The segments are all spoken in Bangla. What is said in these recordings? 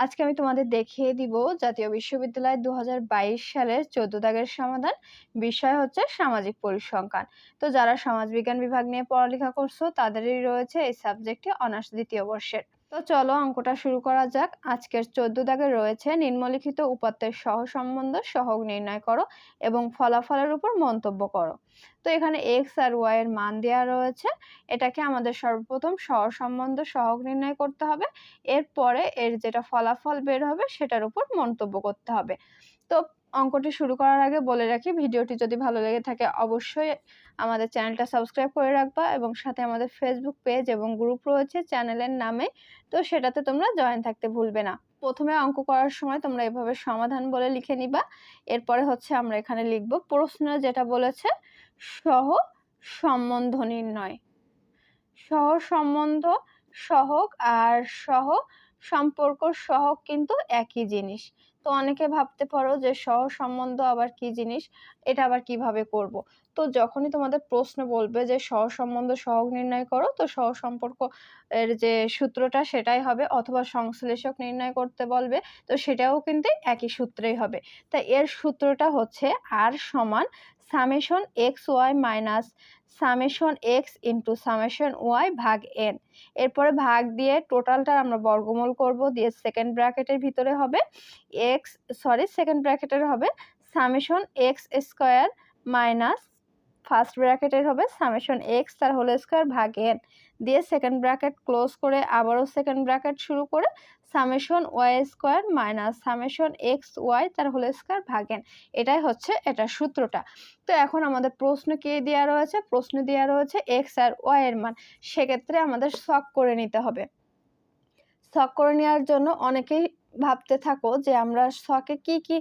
আজকে আমি তোমাদের দেখিয়ে দিব জাতীয় বিশ্ববিদ্যালয় দু হাজার বাইশ সালের চোদ্দ দাগের সমাধান। বিষয় হচ্ছে সামাজিক পরিসংখ্যান। তো যারা সমাজবিজ্ঞান বিভাগ নিয়ে পড়ালেখা করছ, তাদেরই রয়েছে এই সাবজেক্টটি অনার্স দ্বিতীয় বর্ষের। তো চলো অঙ্কটা শুরু করা যাক। আজকের চোদ্দ দাগে রয়েছে নিম্নলিখিত উপাত্তের সহ সম্বন্ধ সহগ নির্ণয় করো এবং ফলাফলের উপর মন্তব্য করো। তো এখানে এক্স আর ওয়াই এর মান দেওয়া রয়েছে। এটাকে আমাদের সর্বপ্রথম সহ সম্বন্ধ সহগ নির্ণয় করতে হবে। এরপরে এর যেটা ফলাফল বের হবে সেটার উপর মন্তব্য করতে হবে। তো অঙ্কটি শুরু করার আগে বলে রাখি, ভিডিওটি যদি ভালো লেগে থাকে অবশ্যই আমাদের চ্যানেলটা সাবস্ক্রাইব করে রাখবা এবং সাথে আমাদের ফেসবুক পেজ এবং গ্রুপ রয়েছে চ্যানেলের নামে। তো সেটাতে তোমরা জয়েন থাকতে ভুলবে না। প্রথমে অঙ্ক করার সময় তোমরা এভাবে সমাধান বলে লিখে নিবা। এরপরে হচ্ছে আমরা এখানে লিখব, প্রশ্ন যেটা বলেছে, সহ সম্বন্ধ নির্ণয়। সহ সম্বন্ধ সহক আর সহ সম্পর্ক সহক কিন্তু একই জিনিস। তো অনেকে ভাবতে পারো যে সহ সম্বন্ধ আবার কি জিনিস? এটা আবার কীভাবে করব? তো যখনই তোমাদের প্রশ্ন বলবে যে সহ সম্বন্ধ সহগ নির্ণয় করো, তো সহ সম্পর্ক এর যে সূত্রটা সেটাই হবে অথবা সংশ্লেষক নির্ণয় করতে বলবে, তো সেটাও কিন্তু একই সূত্রেই হবে। তা এর সূত্রটা হচ্ছে আর সমান summation X Y minus summation X into summation Y ভাগ এন এরপরে ভাগ দিয়ে টোটালটা আমরা বর্গমূল করব, দিয়ে সেকেন্ড ব্র্যাকেটের ভিতরে হবে এক্স সরি সেকেন্ড ব্র্যাকেটের হবে summation X square minus first ব্র্যাকেটের হবে সামেশন এক্স, তার হোল স্কোয়ার ভাগ এন। দিয়ে সেকেন্ড ব্র্যাকেট ক্লোজ করে আবারও সেকেন্ড ব্র্যাকেট শুরু করে summation Y square minus summation X Y, তার হোল স্কোয়ার ভাগেন এটাই হচ্ছে এটা সূত্রটা। তো এখন আমাদের প্রশ্ন কে দেওয়া রয়েছে? প্রশ্ন দেওয়া রয়েছে এক্স আর ওয়াই এর মান। সেক্ষেত্রে আমাদের শক করে নিতে হবে। শক করে নেওয়ার জন্য অনেকেই ভাবতে থাকো যে আমরা শখে কি কি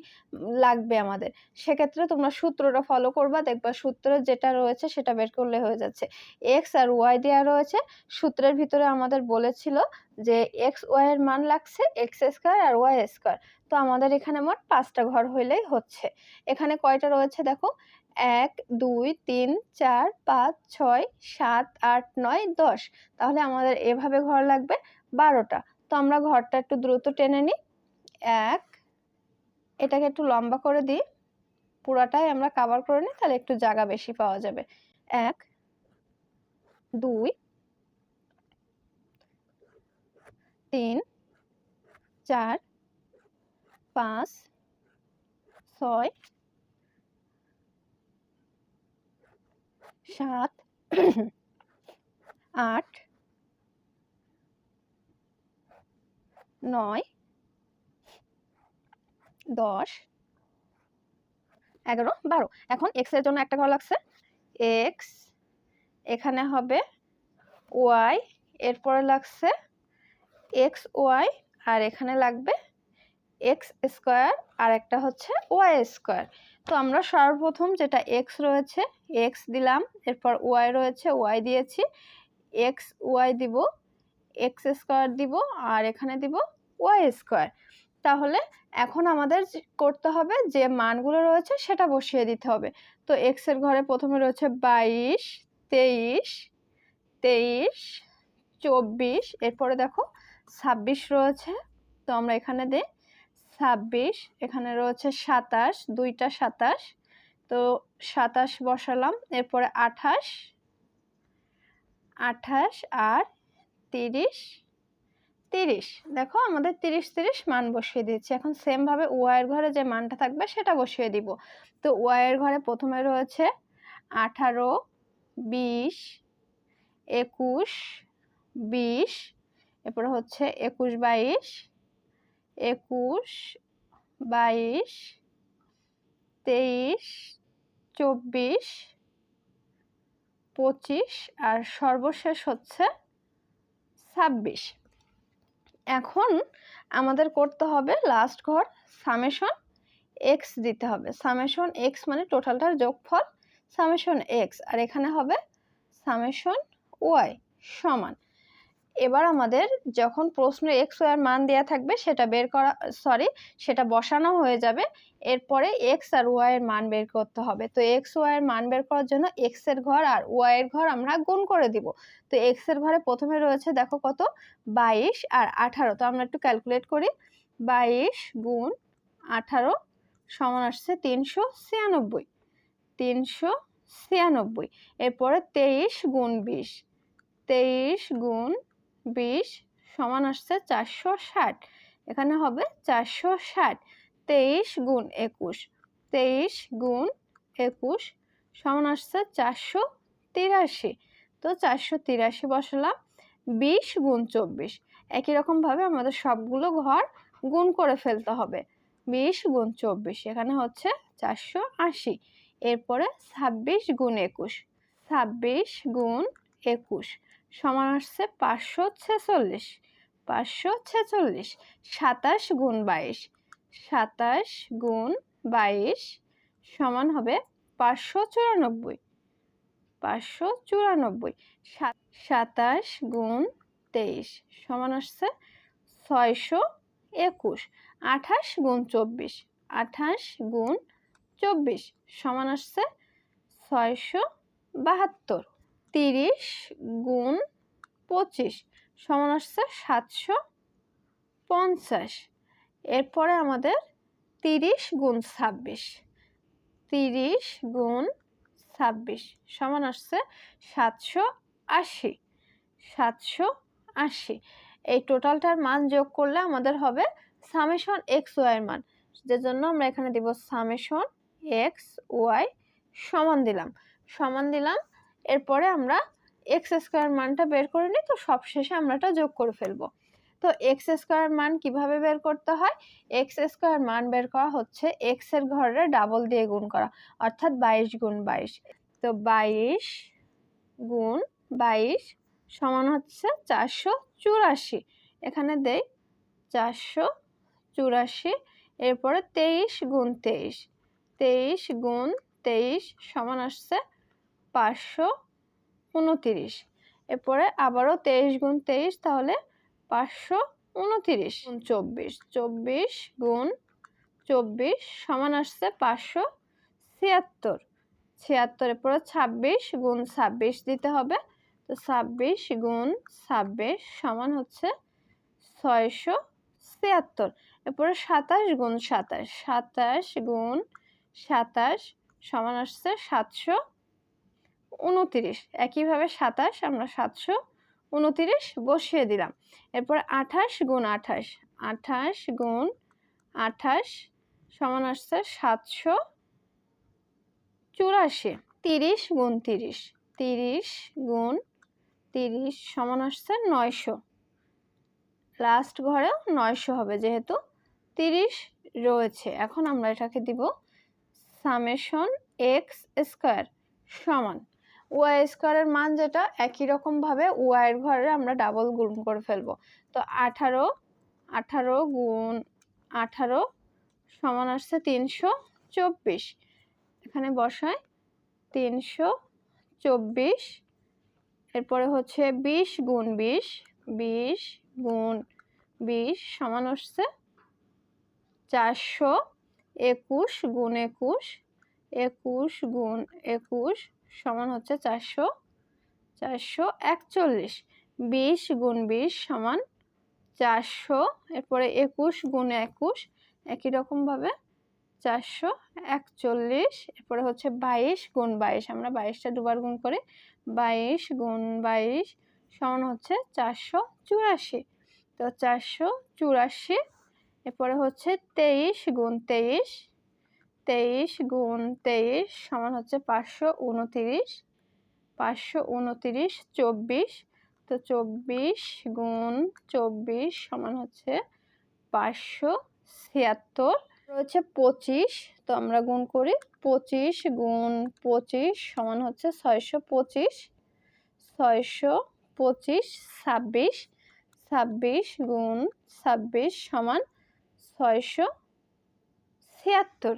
লাগবে আমাদের। সেক্ষেত্রে তোমরা সূত্রটা ফলো করবা, দেখবা সূত্র যেটা রয়েছে সেটা বের করলে হয়ে যাচ্ছে। এক্স আর ওয়াই দেওয়া রয়েছে, সূত্রের ভিতরে আমাদের বলেছিল যে এক্স ওয়াই এর মান লাগছে এক্স স্কোয়ার আর ওয়াই স্কোয়ার তো আমাদের এখানে মোট পাঁচটা ঘর হইলেই হচ্ছে। এখানে কয়টা রয়েছে দেখো? এক, দুই, তিন, চার, পাঁচ, ছয়, সাত, আট, নয়, দশ। তাহলে আমাদের এভাবে ঘর লাগবে বারোটা। তো আমরা ঘরটা একটু দ্রুত টেনে নিই। এক, এটাকে একটু লম্বা করে দিই। পুরাটাই আমরা কাভার করে নিই, তাহলে একটু জায়গা বেশি পাওয়া যাবে। এক, দুই, তিন, চার, পাঁচ, ছয়, সাত, আট, নয় দশ, এগারো, বারো। এখন এক্সের জন্য একটা ঘর লাগছে। এক্স এখানে হবে ওয়াই এরপরে লাগছে এক্স ওয়াই আর এখানে লাগবে এক্স স্কোয়ার আর একটা হচ্ছে ওয়াই স্কোয়ার তো আমরা সর্বপ্রথম যেটা এক্স রয়েছে এক্স দিলাম, এরপর ওয়াই রয়েছে ওয়াই দিয়েছি। এক্স ওয়াই দিব এক্স স্কোয়ার দিব, আর এখানে দিব ওয়াই স্কোয়ার তাহলে এখন আমাদের করতে হবে যে মানগুলো রয়েছে সেটা বসিয়ে দিতে হবে। তো এক্সের ঘরে প্রথমে রয়েছে বাইশ, তেইশ তেইশ, চব্বিশ, এরপরে দেখো ছাব্বিশ রয়েছে, তো আমরা এখানে দিই ছাব্বিশ, এখানে রয়েছে সাতাশ, দুইটা সাতাশ, তো সাতাশ বসালাম, এরপরে আঠাশ আঠাশ আর তিরিশ তিরিশ। দেখো আমাদের তিরিশ তিরিশ মান বসিয়ে দিচ্ছি এখন সেমভাবে ওয়াইয়ের ঘরে যে মানটা থাকবে সেটা বসিয়ে দিব। তো ওয়াইয়ের ঘরে প্রথমে রয়েছে আঠারো, বিশ, একুশ, বিশ, এরপরে হচ্ছে একুশ, বাইশ একুশ, বাইশ, তেইশ, চব্বিশ, পঁচিশ, আর সর্বশেষ হচ্ছে ছাব্বিশ। এখন আমাদের করতে হবে লাস্ট ঘর সামেশন এক্স দিতে হবে। সামেশন এক্স মানে টোটালটার যোগফল সামেশন এক্স আর এখানে হবে সামেশন ওয়াই সমান। এবার আমাদের যখন প্রশ্নে এক্স ওয়ার মান দেওয়া থাকবে, সেটা বের করা সরি সেটা বসানো হয়ে যাবে। এরপরে এক্স আর ওয়াই এর মান বের করতে হবে। তো এক্স ওয়াই এর মান বের করার জন্য এক্সের ঘর আর ওয়াই এর ঘর আমরা গুণ করে দিব। তো এক্সের ঘরে প্রথমে রয়েছে, দেখো কত? বাইশ আর আঠারো। তো আমরা একটু ক্যালকুলেট করি। বাইশ গুণ আঠারো সমান আসছে তিনশো ছিয়ানব্বই। তিনশো ছিয়ানব্বই। এরপরে তেইশ গুণ বিশ। তেইশ গুণ বিশ সমান আসছে চারশো ষাট। এখানে হবে চারশো ষাট। তেইশ গুণ একুশ। তেইশ গুণ একুশ সমান আসছে চারশো তিরাশি। তো চারশো তিরাশি বসালাম। বিশ গুণ চব্বিশ। একই রকমভাবে আমাদের সবগুলো ঘর গুণ করে ফেলতে হবে। বিশ গুণ চব্বিশ, এখানে হচ্ছে চারশো আশি। এরপরে ছাব্বিশ গুণ একুশ। ছাব্বিশ গুণ একুশ। সমান আসছে পাঁচশো ছেচল্লিশ। পাঁচশো ছেচল্লিশ, সাতাশ গুণ বাইশ। সাতাশ গুণ বাইশ সমান হবে পাঁচশো চুরানব্বই। পাঁচশো চুরানব্বই সাতাশ গুণ তেইশ সমান আসছে ছয়শো একুশ। আঠাশ গুণ চব্বিশ, আঠাশ গুণ চব্বিশ সমান আসছে ছয়শো বাহাত্তর। তিরিশ গুণ পঁচিশ সমান আসছে সাতশো পঞ্চাশ। এরপরে আমাদের তিরিশ গুণ ছাব্বিশ। তিরিশ গুণ ছাব্বিশ সমান আসছে সাতশো আশি। সাতশো আশি। এই টোটালটার মান যোগ করলে আমাদের হবে সামেশন এক্স ওয়াইয়ের মান। যে জন্য আমরা এখানে দিব সামেশন এক্স ওয়াই সমান দিলাম। সমান দিলাম এরপরে আমরা এক্স স্কোয়ার মানটা বের করে নিই, তো সবশেষে আমরা এটা যোগ করে ফেলব। তো এক্স স্কোয়ার মান কীভাবে বের করতে হয়? এক্স স্কোয়ার মান বের করা হচ্ছে এক্সের ঘরে ডাবল দিয়ে গুণ করা, অর্থাৎ বাইশ গুণ বাইশ। তো বাইশ গুণ বাইশ সমান হচ্ছে চারশো চুরাশি। এখানে দেই চারশো চুরাশি, এরপরে তেইশ গুণ তেইশ তেইশ গুণ তেইশ সমান আসছে পাঁচশো উনতিরিশ। এরপরে আবারও তেইশ গুণ তেইশ, তাহলে পাঁচশো উনতিরিশ। চব্বিশ চব্বিশ গুণ চব্বিশ সমান আসছে পাঁচশো ছিয়াত্তর। ছিয়াত্তরের পরে ছাব্বিশ গুণ ছাব্বিশ দিতে হবে, তো ছাব্বিশ গুণ ছাব্বিশ সমান হচ্ছে ছয়শো ছিয়াত্তর। এরপরে সাতাশ গুণ সাতাশ সাতাশ গুণ সাতাশ সমান আসছে সাতশো উনতিরিশ একইভাবে সাতাশ, আমরা সাতশো উনতিরিশ বসিয়ে দিলাম। এরপর আঠাশ গুণ আঠাশ। আঠাশ গুণ আঠাশ সমান আসছে সাতশো চুরাশি। তিরিশ গুণ তিরিশ। তিরিশ গুণ তিরিশ সমান আসছে নয়শো। লাস্ট ঘরেও নয়শো হবে যেহেতু তিরিশ রয়েছে। এখন আমরা এটাকে দিব সামেশন এক্স স্কোয়ার সমান। ওয়াই স্কোয়ারের মান যেটা, একই রকমভাবে ওয়াইয়ের ঘরে আমরা ডাবল গুণ করে ফেলব। তো আঠারো আঠারো গুণ আঠারো সমান আসছে তিনশো চব্বিশ। এখানে বসায় তিনশো চব্বিশ, এরপরে হচ্ছে বিশ গুণ বিশ বিশ গুণ বিশ সমান আসছে চারশো একুশ গুণ একুশ একুশ গুণ একুশ সমান হচ্ছে চারশো চারশো একচল্লিশ। বিশ গুণ বিশ সমান চারশো, এরপরে একুশ গুণ একুশ, একই রকমভাবে চারশো একচল্লিশ, এরপরে হচ্ছে বাইশ গুণ বাইশ, আমরা বাইশটা দুবার গুণ করি বাইশ গুণ বাইশ সমান হচ্ছে চারশো চুরাশি। তো চারশো চুরাশি, এরপরে হচ্ছে তেইশ গুণ তেইশ তেইশ গুণ তেইশ সমান হচ্ছে পাঁচশো উনতিরিশ পাঁচশো উনতিরিশ চব্বিশ। তো চব্বিশ গুণ চব্বিশ সমান হচ্ছে পাঁচশো ছিয়াত্তর। রয়েছে পঁচিশ, তো আমরা গুণ করি পঁচিশ গুণ পঁচিশ সমান হচ্ছে ছয়শো পঁচিশ ছয়শো পঁচিশ ছাব্বিশ ছাব্বিশ গুণ ছাব্বিশ সমান ছয়শো ছিয়াত্তর।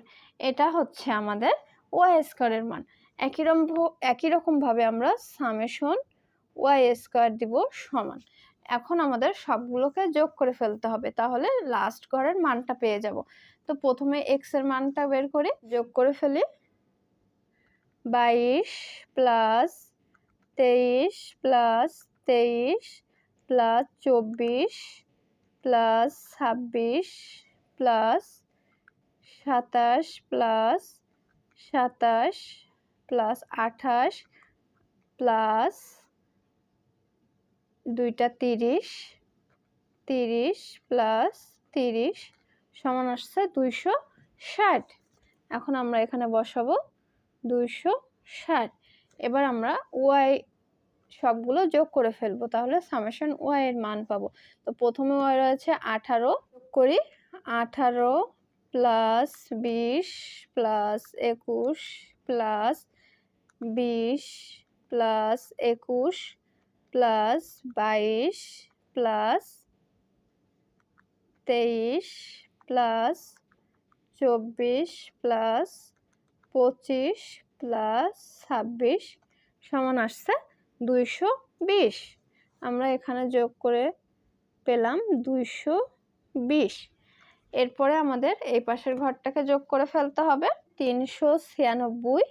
এটা হচ্ছে আমাদের ওয়াই স্কোয়ারের মান। একই রকম একই রকমভাবে আমরা সামেশন ওয়াই স্কোয়ার দিব সমান। এখন আমাদের সবগুলোকে যোগ করে ফেলতে হবে, তাহলে লাস্ট ঘরের মানটা পেয়ে যাব। তো প্রথমে এক্সের মানটা বের করি যোগ করে ফেলি। বাইশ প্লাস তেইশ প্লাস তেইশ প্লাস চব্বিশ প্লাস ছাব্বিশ প্লাস সাতাশ প্লাস সাতাশ প্লাস আঠাশ প্লাস দুইটা তিরিশ তিরিশ প্লাস তিরিশ সমান আসছে দুইশো ষাট। এখন আমরা এখানে বসাবো দুইশো ষাট। এবার আমরা ওয়াই সবগুলো যোগ করে ফেলব, তাহলে সামেশন ওয়াই এর মান পাবো। তো প্রথমে ওয়াই রয়েছে আঠারো করি আঠারো প্লাস বিশ প্লাস একুশ প্লাস বিশ প্লাস একুশ প্লাস বাইশ প্লাস তেইশ প্লাস চব্বিশ প্লাস পঁচিশ প্লাস ছাব্বিশ সমান আসছে দুইশো বিশ। আমরা এখানে যোগ করে পেলাম দুইশো বিশ। এরপরে আমাদের এই পাশের ঘরটাকে যোগ করে ফেলতে হবে। তিনশো ছিয়ানব্বই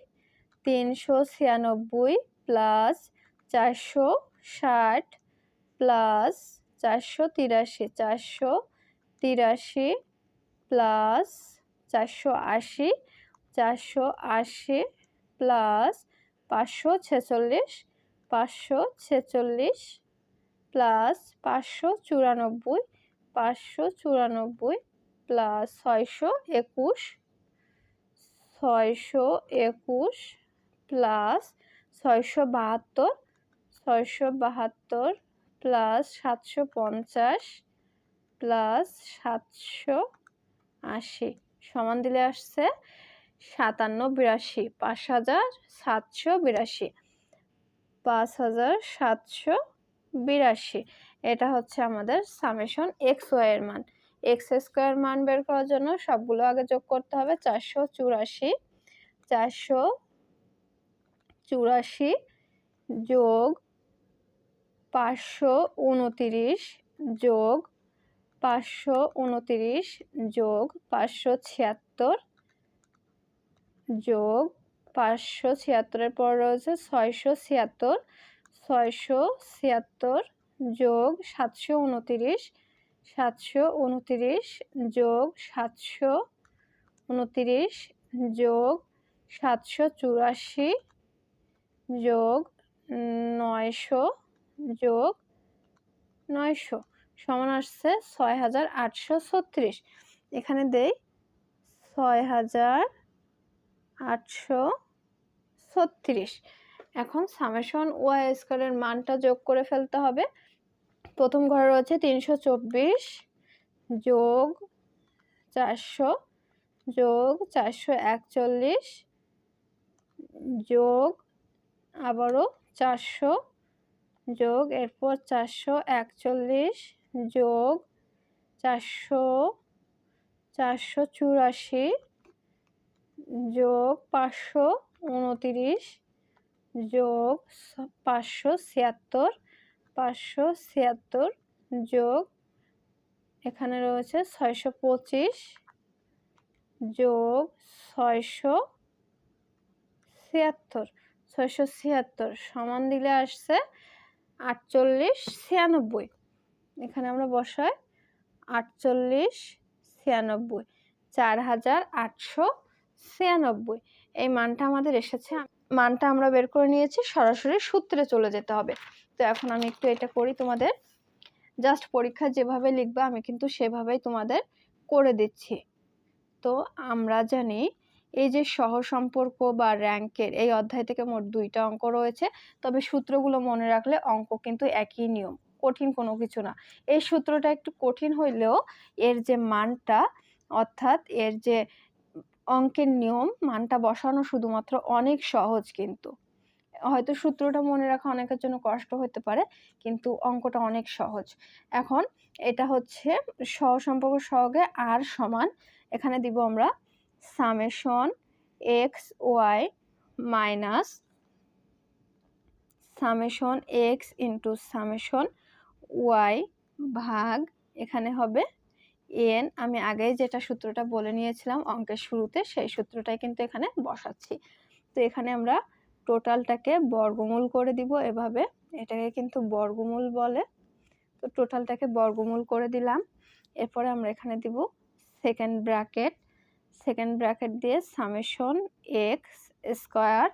তিনশো ছিয়ানব্বই প্লাস চারশো ষাট প্লাস চারশো তিরাশি চারশো তিরাশি প্লাস চারশো আশি চারশো আশি প্লাস পাঁচশো ছেচল্লিশ পাঁচশো ছেচল্লিশ প্লাস পাঁচশো চুরানব্বই পাঁচশো চুরানব্বই প্লাস ছয়শো একুশ ছয়শো একুশ প্লাস ছয়শো বাহাত্তর ছয়শো বাহাত্তর প্লাস সাতশো পঞ্চাশ প্লাস সাতশো আশি, সমান দিলে আসছে সাতান্ন বিরাশি, পাঁচ হাজার সাতশো বিরাশি, পাঁচ হাজার সাতশো বিরাশি। এটা হচ্ছে আমাদের সামেশন এক্স ওয়াইয়ের মান। এক্স স্কোয়ার মান বের করার জন্য সবগুলো আগে যোগ করতে হবে চারশো চুরাশি। চারশো চুরাশি যোগ পাঁচশো উনতিরিশ যোগ পাঁচশো উনতিরিশ যোগ পাঁচশো ছিয়াত্তর যোগ পাঁচশো ছিয়াত্তরের পর রয়েছে ছয়শো ছিয়াত্তর। ছয়শো ছিয়াত্তর যোগ সাতশো উনতিরিশ সাতশো, উনতিরিশ, যোগ সাতশো, উনতিরিশ, যোগ সাতশো চুরাশি, যোগ নয়শো যোগ, নয়শো। সমান আসছে ছয় হাজার আটশো ছত্রিশ। এখানে দেই ছয় হাজার আটশো ছত্রিশ। এখন সামেশন ওয়াই স্কোয়ারের মানটা যোগ করে ফেলতে হবে। প্রথম ঘরে রয়েছে তিনশো চব্বিশ যোগ চারশো যোগ চারশো একচল্লিশ, যোগ আবারও চারশো, যোগ এরপর চারশো একচল্লিশ, যোগ চারশো চারশো চুরাশি, যোগ পাঁচশো উনতিরিশ, যোগ পাঁচশো ছিয়াত্তর পাঁচশো ছিয়াত্তর যোগ, এখানে রয়েছে ছয়শো পঁচিশ যোগ ছয়শো ছিয়াত্তর। ছয়শো ছিয়াত্তর সমান দিলে আসছে আটচল্লিশ ছিয়ানব্বই। এখানে আমরা বসাই আটচল্লিশ ছিয়ানব্বই চার হাজার আটশো ছিয়ানব্বই। এই মানটা আমাদের এসেছে, মানটা আমরা বের করে নিয়েছি, সরাসরি সূত্রে চলে যেতে হবে। তো এখন আমি একটু এটা করি তোমাদের। জাস্ট পরীক্ষা যেভাবে লিখবে, আমি কিন্তু সেভাবেই তোমাদের করে দিচ্ছি। তো আমরা জানি, এই যে সহ সম্পর্ক বা র্যাঙ্কের, এই অধ্যায় থেকে মোট দুইটা অঙ্ক রয়েছে। তবে সূত্রগুলো মনে রাখলে অঙ্ক কিন্তু একই নিয়ম, কঠিন কোনো কিছু না। এই সূত্রটা একটু কঠিন হইলেও এর যে মানটা, অর্থাৎ এর যে অঙ্কের নিয়ম, মানটা বসানো শুধুমাত্র অনেক সহজ কিন্তু। হয়তো সূত্রটা মনে রাখা অনেকের জন্য কষ্ট হতে পারে, কিন্তু অঙ্কটা অনেক সহজ। এখন এটা হচ্ছে সহ সম্পর্ক সহগে আর সমান, এখানে দিব আমরা summation X Y minus summation X into summation Y ভাগ, এখানে হবে এন। আমি আগেই যেটা সূত্রটা বলে নিয়েছিলাম অঙ্কের শুরুতে, সেই সূত্রটাই কিন্তু এখানে বসাচ্ছি। তো এখানে আমরা টোটালটাকে বর্গমূল করে দিব এভাবে। এটাকে কিন্তু বর্গমূল বলে। তো টোটালটাকে বর্গমূল করে দিলাম। এরপরে আমরা এখানে দিব সেকেন্ড ব্র্যাকেট সেকেন্ড ব্র্যাকেট দিয়ে সামেশন এক্স স্কোয়ার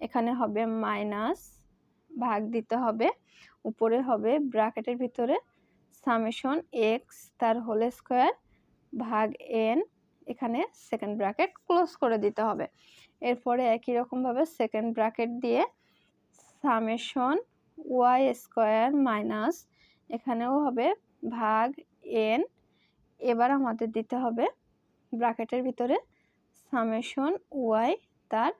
এখানে হবে মাইনাস ভাগ দিতে হবে। উপরে হবে ব্র্যাকেটের ভিতরে সামেশন এক্স তার হোল স্কোয়ার ভাগ এন এখানে সেকেন্ড ব্র্যাকেট ক্লোজ করে দিতে হবে। এরপরে একই রকমভাবে সেকেন্ড ব্র্যাকেট দিয়ে সামেশন ওয়াই স্কোয়ার মাইনাস এখানেও হবে ভাগ এন এবার আমাদের দিতে হবে ব্র্যাকেটের ভিতরে সামেশন ওয়াই তার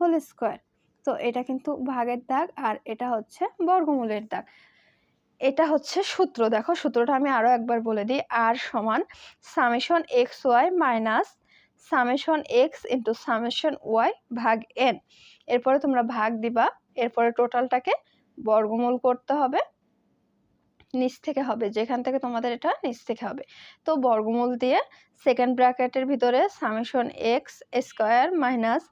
হোল স্কোয়ার তো এটা কিন্তু ভাগের দাগ আর এটা হচ্ছে বর্গমূলের দাগ। এটা হচ্ছে সূত্র। দেখো সূত্রটা আমি আরও একবার বলে দিই। আর সমান summation X Y minus summation X into summation Y ভাগ এন এরপরে তোমরা ভাগ দিবা, এরপরে টোটালটাকে বর্গমূল করতে হবে। নিচ থেকে হবে, যেখান থেকে তোমাদের এটা নিচ থেকে হবে। তো বর্গমূল দিয়ে সেকেন্ড ব্র্যাকেটের ভিতরে summation X square minus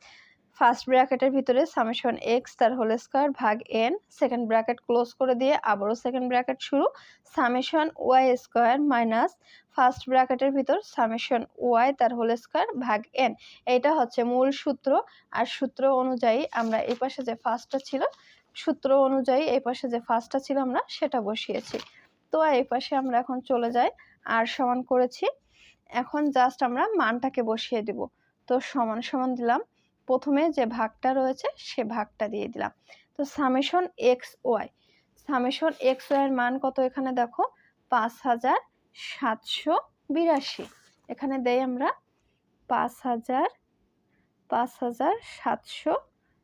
first ব্র্যাকেটের ভিতরে সামেশন এক্স, তার হোল স্কোয়ার ভাগ এন, সেকেন্ড ব্র্যাকেট ক্লোজ করে দিয়ে আবারও সেকেন্ড ব্র্যাকেট শুরু। Summation Y square minus first ব্র্যাকেটের ভিতর সামেশন ওয়াই, তার হোল স্কোয়ার ভাগ এন। এইটা হচ্ছে মূল সূত্র। আর সূত্র অনুযায়ী আমরা এই পাশে যে ফার্স্টটা ছিল, সূত্র অনুযায়ী এই পাশে যে ফার্স্টটা ছিল আমরা সেটা বসিয়েছি। তো এই পাশে আমরা এখন চলে যাই। আর সমান করেছি। এখন জাস্ট আমরা মানটাকে বসিয়ে দিব। তো সমান সমান দিলাম। প্রথমে যে ভাগটা রয়েছে সে ভাগটা দিয়ে দিলাম। তো summation X Y summation X ওয়াইয়ের মান কত এখানে দেখো? পাঁচ হাজার সাতশো বিরাশি। এখানে দেই আমরা পাঁচ হাজার পাঁচ হাজার সাতশো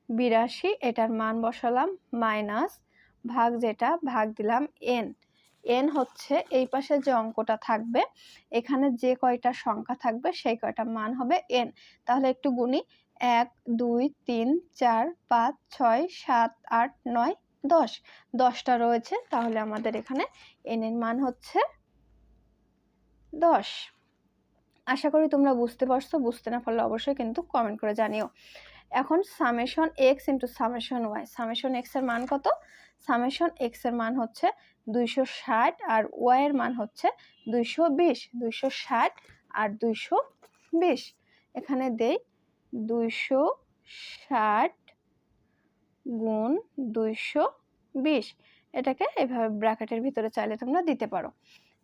বিরাশি। এটার মান বসালাম মাইনাস ভাগ যেটা, ভাগ দিলাম এন এন হচ্ছে এই পাশে যে অঙ্কটা থাকবে, এখানে যে কয়টা সংখ্যা থাকবে সেই কয়টা মান হবে এন তাহলে একটু গুণি এক, দুই, তিন, চার, পাঁচ, ছয়, সাত, আট, নয়, দশ। দশটা রয়েছে, তাহলে আমাদের এখানে এন এর মান হচ্ছে দশ। আশা করি তোমরা বুঝতে পারছ, বুঝতে না পারলে অবশ্যই কিন্তু কমেন্ট করে জানিও। এখন summation X into summation Y summation এক্সের মান কত? সামেশন এক্সের মান হচ্ছে দুইশো ষাট আর ওয়াই এর মান হচ্ছে দুইশো বিশ। দুইশো ষাট আর দুইশো বিশ। এখানে দেই দুইশো ষাট গুণ দুইশো বিশ। এটাকে এভাবে ব্র্যাকেটের ভিতরে চাইলে তোমরা দিতে পারো।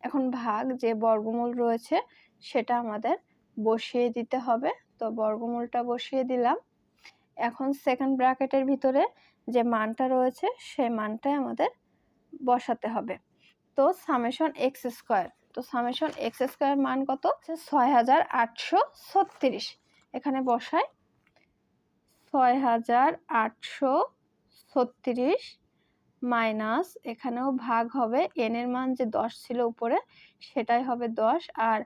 এখন ভাগ যে বর্গমূল রয়েছে, সেটা আমাদের বসিয়ে দিতে হবে। তো বর্গমূলটা বসিয়ে দিলাম। এখন সেকেন্ড ব্র্যাকেটের ভিতরে যে মানটা রয়েছে, সেই মানটাই আমাদের বসাতে হবে। তো সামেশন এক্স স্কোয়ার তো সামেশন এক্স স্কোয়ার মান কত? ছয় হাজার আটশো ছত্রিশ। এখানে বসাই। ছয় হাজার আটশো ছত্রিশ মাইনাস এখানেও ভাগ হবে এন এর মান যে দশ ছিল উপরে, সেটাই হবে দশ, আর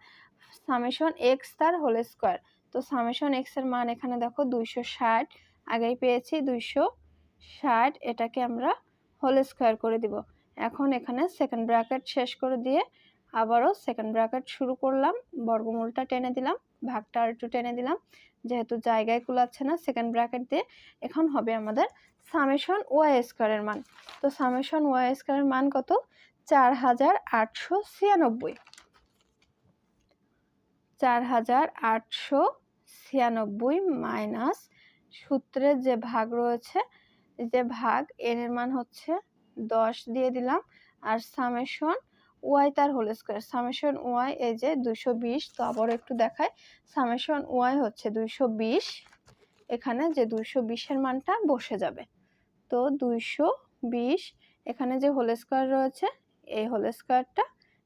সামেশন এক্স তার হোল স্কোয়ার তো সামেশন এক্সের মান এখানে দেখো দুইশো ষাট, আগেই পেয়েছি দুইশো ষাট, এটাকে আমরা হোল স্কোয়ার করে দিব। এখন এখানে সেকেন্ড ব্র্যাকেট শেষ করে দিয়ে আবারও সেকেন্ড ব্র্যাকেট শুরু করলাম, বর্গমূলটা টেনে দিলাম। ভাগটা আর একটু টেনে দিলাম। যেহেতু জায়গায় কুলাচ্ছে না সেকেন্ড ব্র্যাকেট দিয়ে এখন হবে আমাদের সামেশন ওয়াই স্কোয়ারের মান। তো সামেশন ওয়াই স্কোয়ারের মান কত? চার হাজার আটশো ছিয়ানব্বই। চার হাজার আটশো ছিয়ানব্বই মাইনাস সূত্রের যে ভাগ রয়েছে, যে ভাগ এর মান হচ্ছে দশ দিয়ে দিলাম। আর সামেশন ওয়াই তার হোল স্কোয়ার সামেশন ওয়াই, এই যে দুইশো বিশ, তো আবার একটু দেখায় সামেশন ওয়াই হচ্ছে দুইশো বিশ, এখানে যে দুইশো বিশের মানটা বসে যাবে। তো দুইশো বিশ, এখানে যে হোল স্কোয়ার রয়েছে, এই হোল স্কোয়ারটা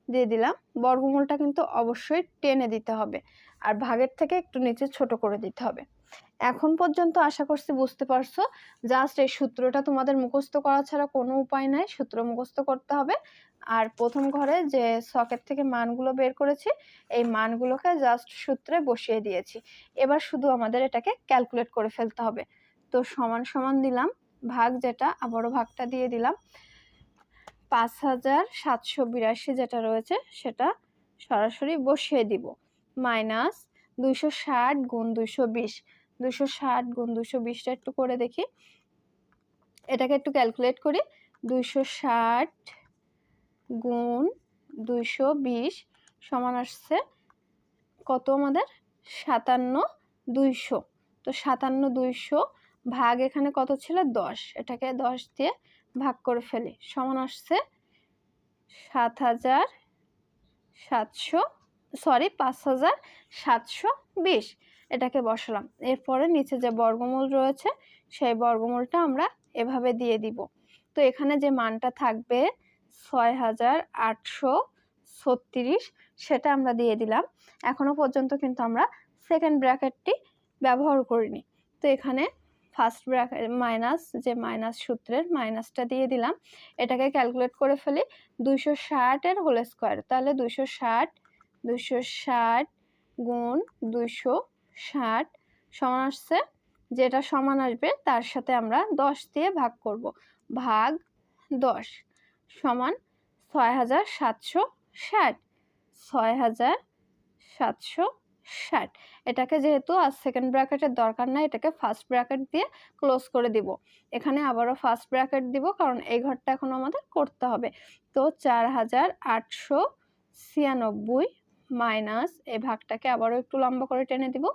দিয়ে দিলাম। বর্গমূলটা কিন্তু অবশ্যই টেনে দিতে হবে, আর ভাগের থেকে একটু নিচে ছোট করে দিতে হবে। এখন পর্যন্ত আশা করছি বুঝতে পারছ। জাস্ট এই সূত্রটা তোমাদের মুখস্থ করা ছাড়া কোনো উপায় নাই, সূত্র মুখস্থ করতে হবে। আর প্রথম ঘরে যে সকেট থেকে মানগুলো বের করেছি, এই মানগুলোকে জাস্ট সূত্রে বসিয়ে দিয়েছি। এবার শুধু আমাদের এটাকে ক্যালকুলেট করে ফেলতে হবে। তো সমান সমান দিলাম, ভাগ যেটা, আবারও ভাগটা দিয়ে দিলাম। পাঁচ হাজার সাতশো বিরাশি যেটা রয়েছে, সেটা সরাসরি বসিয়ে দিব। মাইনাস দুইশো ষাট গুণ দুইশো বিশ। দুইশো ষাট গুণ দুইশো বিশটা একটু করে দেখি। এটাকে একটু ক্যালকুলেট করি। দুইশো ষাট গুণ দুইশো বিশ সমান আসছে কত আমাদের? সাতান্ন দুইশো। তো সাতান্ন দুইশো ভাগ এখানে কত ছিল? দশ। এটাকে দশ দিয়ে ভাগ করে ফেলি। সমান আসছে সাত হাজার সাতশো সরি পাঁচ হাজার সাতশো বিশ। এটাকে বসালাম। এরপরে নিচে যে বর্গমূল রয়েছে, সেই বর্গমূলটা আমরা এভাবে দিয়ে দিব। তো এখানে যে মানটা থাকবে ছয় হাজার আটশো ছত্রিশ, সেটা আমরা দিয়ে দিলাম। এখনও পর্যন্ত কিন্তু আমরা সেকেন্ড ব্র্যাকেটটি ব্যবহার করিনি। তো এখানে ফার্স্ট ব্র্যাকেট মাইনাস যে মাইনাস সূত্রের মাইনাসটা দিয়ে দিলাম। এটাকে ক্যালকুলেট করে ফেলি, দুইশো ষাটের হোল স্কোয়ার তাহলে দুইশো ষাট দুইশো ষাট গুণ দুইশো ষাট সমান আসছে, যেটা সমান আসবে, তার সাথে আমরা দশ দিয়ে ভাগ করব। ভাগ দশ সমান ছয় হাজার সাতশো ষাট। ছয় হাজার সাতশো ষাট। এটাকে যেহেতু আর সেকেন্ড ব্র্যাকেটের দরকার নাই, এটাকে ফার্স্ট ব্র্যাকেট দিয়ে ক্লোজ করে দিব। এখানে আবারও ফার্স্ট ব্র্যাকেট দিব, কারণ এই ঘরটা এখন আমাদের করতে হবে। তো চার হাজার আটশো ছিয়ানব্বই মাইনাস এই ভাগটাকে আবারও একটু লম্বা করে টেনে দিব।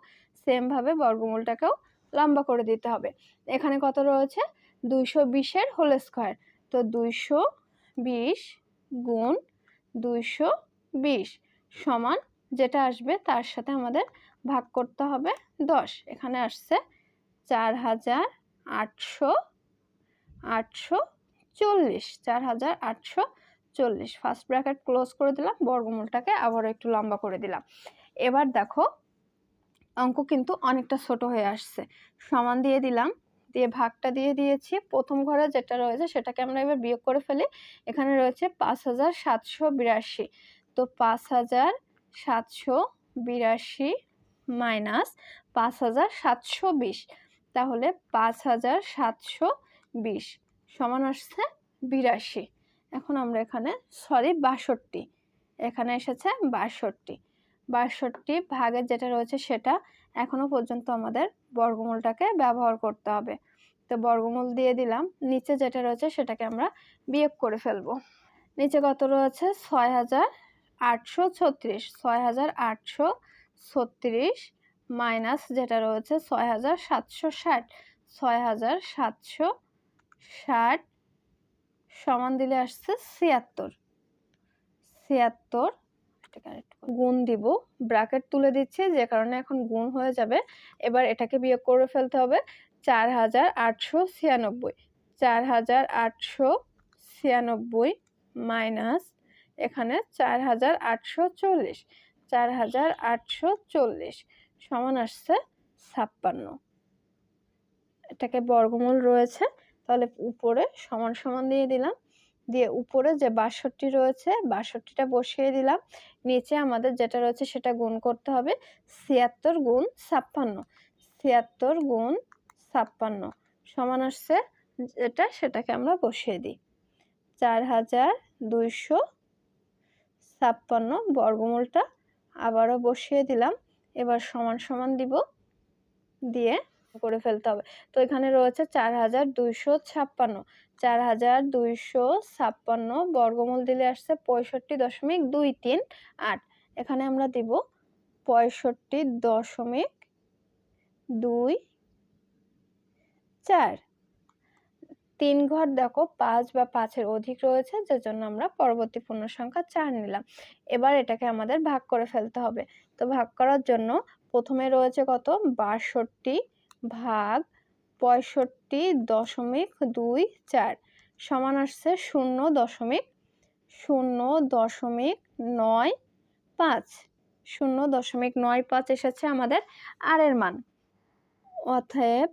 সেমভাবে বর্গমূলটাকেও লম্বা করে দিতে হবে। এখানে কত রয়েছে? দুইশো বিশের হোল স্কোয়ার তো দুইশো বিশ গুণ দুইশো বিশ সমান যেটা আসবে তার সাথে আমাদের ভাগ করতে হবে দশ। এখানে আসছে চার হাজার আটশো আটশো চল্লিশ। চার হাজার আটশো চল্লিশ। ফার্স্ট ব্র্যাকেট ক্লোজ করে দিলাম, বর্গমূলটাকে আবারও একটু লম্বা করে দিলাম। এবার দেখো, অঙ্ক কিন্তু অনেকটা ছোট হয়ে আসছে। সমান দিয়ে দিলাম, দিয়ে ভাগটা দিয়ে দিয়েছি। প্রথম ঘরে যেটা রয়েছে সেটাকে আমরা এবার বিয়োগ করে ফেলি। এখানে রয়েছে পাঁচ হাজার সাতশো বিরাশি। তো পাঁচ হাজার সাতশো বিরাশি মাইনাস পাঁচ হাজার সাতশো বিশ। তাহলে পাঁচ হাজার সাতশো বিশ। সমান আসছে বিরাশি। এখন আমরা এখানে সরি বাষট্টি। এখানে এসেছে বাষট্টি। বাষট্টি ভাগের যেটা রয়েছে সেটা এখনও পর্যন্ত আমাদের বর্গমূলটাকে ব্যবহার করতে হবে। তো বর্গমূল দিয়ে দিলাম, নিচে যেটা রয়েছে সেটাকে আমরা বিয়োগ করে ফেলব। নিচে কত রয়েছে? ছয় হাজার আটশো ছত্রিশ। ছয় হাজার আটশো ছত্রিশ মাইনাস যেটা রয়েছে, ছয় হাজার সাতশো ষাট। ছয় হাজার সাতশো ষাট সমান দিলে আসছে ছিয়াত্তর। ছিয়াত্তর গুণ দিব ব্রাকেট তুলে দিচ্ছি, যে কারণে এখন গুণ হয়ে যাবে। এবার এটাকে বিয়োগ করে ফেলতে হবে চার হাজার আটশো ছিয়ানব্বই। চার হাজার আটশো ছিয়ানব্বই মাইনাস এখানে চার হাজার আটশো চল্লিশ। চার হাজার আটশো চল্লিশ সমান আসছে ছাপ্পান্ন। এটাকে বর্গমূল রয়েছে। তাহলে উপরে সমান সমান দিয়ে দিলাম। দিয়ে উপরে যে বাষট্টি রয়েছে, বাষট্টিটা বসিয়ে দিলাম। নিচে আমাদের যেটা রয়েছে সেটা গুণ করতে হবে, ছিয়াত্তর গুণ ছাপ্পান্ন। ছিয়াত্তর গুণ ছাপ্পান্ন সমান আসছে যেটা, সেটাকে আমরা বসিয়ে দিই। চার হাজার দুইশো ছাপ্পান্ন বর্গমূলটা আবারও বসিয়ে দিলাম। এবার সমান সমান দিব। দিয়ে করে ফেলতে হবে। তো এখানে রয়েছে চার হাজার দুইশো ছাপ্পান্ন। চার হাজার দুইশো ছাপ্পান্ন বর্গমূল দিলে আসছে পঁয়ষট্টি দশমিক দুই তিন আট। এখানে আমরা দিব পঁয়ষট্টি দশমিক দুই চার। তিন ঘর দেখো, পাঁচ বা পাঁচের অধিক রয়েছে যে জন্য আমরা পরবর্তী পূর্ণ সংখ্যা চার নিলাম। এবার এটাকে আমাদের ভাগ করে ফেলতে হবে। তো ভাগ করার জন্য প্রথমে রয়েছে কত? বাষট্টি ভাগ পঁয়ষট্টি দশমিক দুই চার সমান আসছে শূন্য দশমিক শূন্য দশমিক নয় পাঁচ। শূন্য দশমিক নয় পাঁচ এসেছে আমাদের আর এর মান। অতএব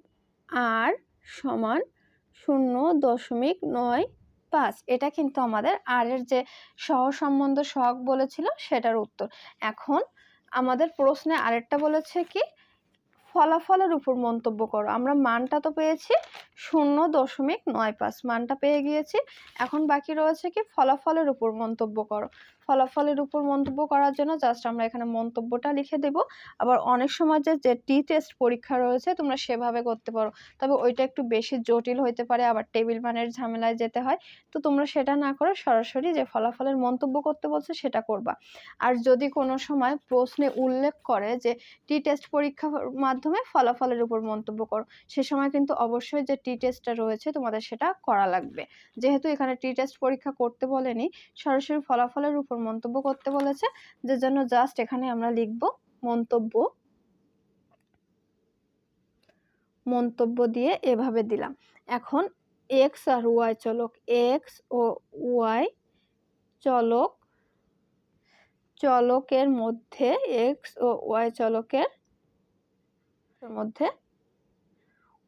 আর সমান শূন্য দশমিক নয় পাঁচ। এটা কিন্তু আমাদের আর এর যে সহসম্বন্ধ সহগ বলেছিল সেটার উত্তর। এখন আমাদের প্রশ্নে আরেকটা বলেছে কি? ফলাফলের উপর মন্তব্য করো। আমরা মানটা তো পেয়েছি শূন্য দশমিক নয় পাঁচ, মানটা পেয়ে গিয়েছি। এখন বাকি রয়েছে কি? ফলাফলের উপর মন্তব্য করো। ফলাফলের উপর মন্তব্য করার জন্য জাস্ট আমরা এখানে মন্তব্যটা লিখে দেব। আবার অনেক সময় যে যে টি টেস্ট পরীক্ষা রয়েছে, তোমরা সেভাবে করতে পারো। তবে ওইটা একটু বেশি জটিল হইতে পারে, আবার টেবিল মানের ঝামেলায় যেতে হয়। তো তোমরা সেটা না করে সরাসরি যে ফলাফলের মন্তব্য করতে বলছে, সেটা করবা। আর যদি কোনো সময় প্রশ্নে উল্লেখ করে যে টি টেস্ট পরীক্ষার মাধ্যমে ফলাফলের উপর মন্তব্য করো, সে সময় কিন্তু অবশ্যই যে টি টেস্টটা রয়েছে, তোমাদের সেটা করা লাগবে। যেহেতু এখানে টি টেস্ট পরীক্ষা করতে বলেনি, সরাসরি ফলাফলের উপর মন্তব্য করতে বলেছে, যে জন্য জাস্ট এখানে আমরা লিখব মন্তব্য। মন্তব্য দিয়ে এভাবে দিলাম। এখন এক্স আর ওয়াই চলক এক্স ও ওয়াই চলক, চলকের মধ্যে এক্স ও ওয়াই চলকের মধ্যে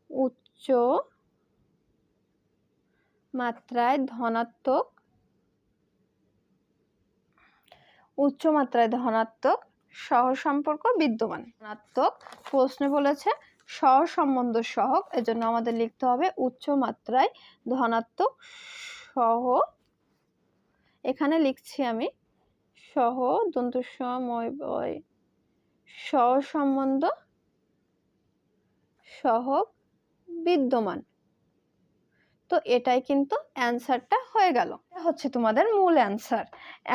উচ্চ মাত্রায় ধনাত্মক উচ্চ মাত্রায় ধনাত্মক, সহসম্পর্ক বিদ্যমান। ধনাত্মক প্রশ্নে বলেছে, সহসম্বন্ধ সহক এজন্য আমাদের লিখতে হবে উচ্চ মাত্রায় ধনাত্মক সহ এখানে লিখছি আমি, সহ দন্তসময় বয়, সহসম্বন্ধ সহক বিদ্যমান। তো এটাই কিন্তু অ্যান্সারটা হয়ে গেল। হচ্ছে তোমাদের মূল অ্যান্সার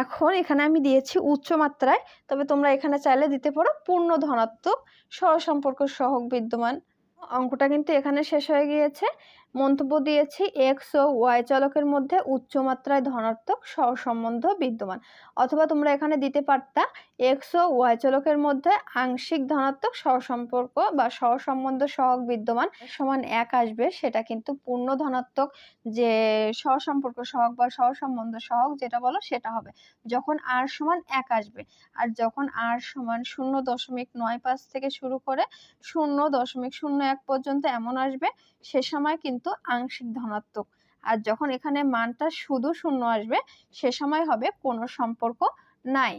এখন এখানে আমি দিয়েছি উচ্চ মাত্রায়, তবে তোমরা এখানে চাইলে দিতে পারো পূর্ণ ধনাত্মক সহসম্পর্ক সহক বিদ্যমান। অঙ্কটা কিন্তু এখানে শেষ হয়ে গিয়েছে। মন্তব্য দিয়েছি এক্স ও ওয়াই চলকের মধ্যে উচ্চমাত্রায় ধনাত্মক সহসম্বন্ধ বিদ্যমান। অথবা তোমরা এখানে দিতে পারতা এক্স ও ওয়াই চলকের মধ্যে আংশিক ধনাত্মক সহসম্পর্ক বা সহসম্বন্ধ সহক বিদ্যমান সমান এক আসবে, সেটা কিন্তু পূর্ণ ধনাত্মক যে সহসম্পর্ক সহক বা সহসম্বন্ধ সহক যেটা বলো সেটা হবে। যখন আর সমান এক আসবে, আর যখন আর সমান শূন্য দশমিক নয় পাঁচ থেকে শুরু করে শূন্য দশমিক শূন্য এক পর্যন্ত এমন আসবে, সে সময় কিন্তু আংশিক ধনাত্মক। আর যখন এখানে মানটা শুধু শূন্য আসবে, সে সময় হবে কোনো সম্পর্ক নাই।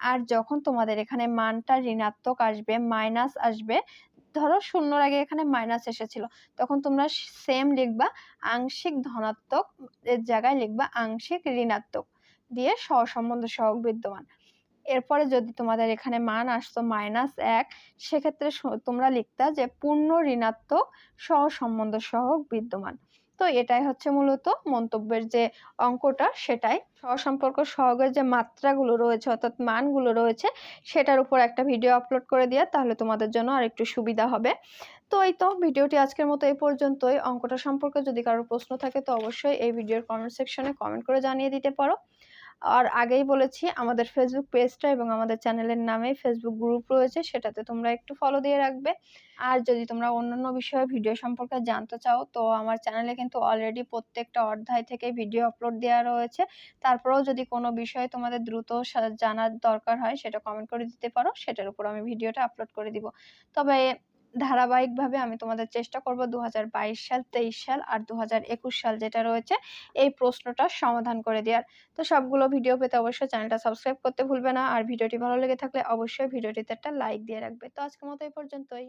আর যখন তোমাদের এখানে মানটা ঋণাত্মক আসবে, মাইনাস আসবে, ধরো শূন্যর আগে এখানে মাইনাস এসেছিল, তখন তোমরা সেম লিখবা আংশিক ধনাত্মক, এর জায়গায় লিখবা আংশিক ঋণাত্মক, দিয়ে সহসম্বন্ধ সহক বিদ্যমান। এরপরে যদি তোমাদের এখানে মান আসতো মাইনাস এক, সেক্ষেত্রে তোমরা লিখতা যে পূর্ণ ঋণাত্মক সহসম্বন্ধ সহক বিদ্যমান। তো এটাই হচ্ছে মূলত মন্তব্যের যে অঙ্কটা, সেটাই। সহসম্পর্ক সহগের যে মাত্রাগুলো রয়েছে, অর্থাৎ মানগুলো রয়েছে, সেটার উপর একটা ভিডিও আপলোড করে দেওয়া তাহলে তোমাদের জন্য আর একটু সুবিধা হবে। তো এই তো, ভিডিওটি আজকের মতো এই পর্যন্তই। অঙ্কটা সম্পর্কে যদি কারোর প্রশ্ন থাকে, তো অবশ্যই এই ভিডিওর কমেন্ট সেকশনে কমেন্ট করে জানিয়ে দিতে পারো। আর আগেই বলেছি, আমাদের ফেসবুক পেজটা এবং আমাদের চ্যানেলের নামে ফেসবুক গ্রুপ রয়েছে, সেটাতে তোমরা একটু ফলো দিয়ে রাখবে। আর যদি তোমরা অন্যান্য বিষয়ে ভিডিও সম্পর্কে জানতে চাও, তো আমার চ্যানেলে কিন্তু অলরেডি প্রত্যেকটা অধ্যায় থেকে ভিডিও আপলোড দেওয়া রয়েছে। তারপরেও যদি কোনো বিষয়ে তোমাদের দ্রুত জানার দরকার হয়, সেটা কমেন্ট করে দিতে পারো, সেটার উপর আমি ভিডিওটা আপলোড করে দিব। তবে ধারাবাহিকভাবে আমি তোমাদের চেষ্টা করব দু হাজার বাইশ সাল, তেইশ সাল আর দু হাজার একুশ সাল যেটা রয়েছে এই প্রশ্নটা সমাধান করে দেওয়ার তো সবগুলো ভিডিও পেতে অবশ্যই চ্যানেলটা সাবস্ক্রাইব করতে ভুলবে না। আর ভিডিওটি ভালো লেগে থাকলে অবশ্যই ভিডিওটিতে একটা লাইক দিয়ে রাখবে। তো আজকের মতো এই পর্যন্তই।